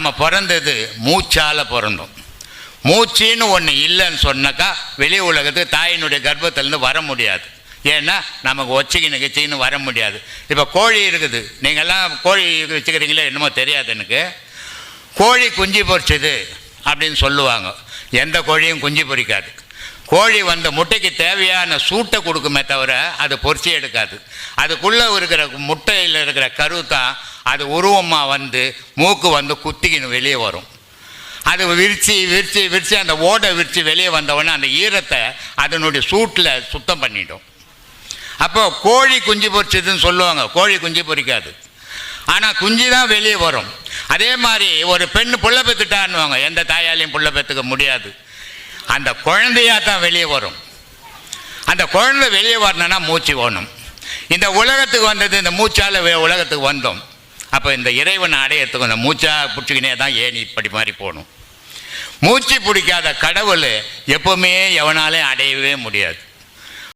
நம்ம பிறந்தது மூச்சால் பிறந்தோம். மூச்சுன்னு ஒன்று இல்லைன்னு சொன்னாக்கா வெளி உலகத்துக்கு தாயினுடைய கர்ப்பத்திலேருந்து வர முடியாது. ஏன்னா நமக்கு ஒச்சிக்கு நிகழ்ச்சின்னு வர முடியாது. இப்போ கோழி இருக்குது. நீங்கள்லாம் கோழி வச்சுக்கிறீங்களே என்னமோ தெரியாது எனக்கு. கோழி குஞ்சு பொறிச்சது அப்படின்னு சொல்லுவாங்க. எந்த கோழியும் குஞ்சு பொரிக்காது. கோழி வந்து முட்டைக்கு தேவையான சூட்டை கொடுக்குமே தவிர அது பொறிச்சி எடுக்காது. அதுக்குள்ளே இருக்கிற முட்டையில் இருக்கிற கரு தான் அது உருவமாக வந்து மூக்கு வந்து குத்திக்கின்னு வெளியே வரும். அது விரித்து விரித்து விரித்து அந்த ஓடை விரித்து வெளியே வந்தவொடனே அந்த ஈரத்தை அதனுடைய சூட்டில் சுத்தம் பண்ணிடும். அப்போ கோழி குஞ்சு பொரிச்சதுன்னு சொல்லுவாங்க. கோழி குஞ்சு பொரிக்காது. ஆனால் குஞ்சு தான் வெளியே வரும். அதே மாதிரி ஒரு பெண் புள்ள பெற்றுட்டான்னுவாங்க எந்த தாயாலையும் புள்ள பெற்றுக்க முடியாது. அந்த குழந்தையாக தான் வெளியே வரும். அந்த குழந்தை வெளியே வரணும்னா மூச்சு வேணும். இந்த உலகத்துக்கு வந்தது இந்த மூச்சால் உலகத்துக்கு வந்தோம். அப்போ இந்த இறைவனை அடையத்துக்கு இந்த மூச்சா பிடிச்சிக்கினே தான் ஏன் இப்படி மாதிரி போகணும்? மூச்சு பிடிக்காத கடவுள் எப்போவுமே எவனாலையும் அடையவே முடியாது.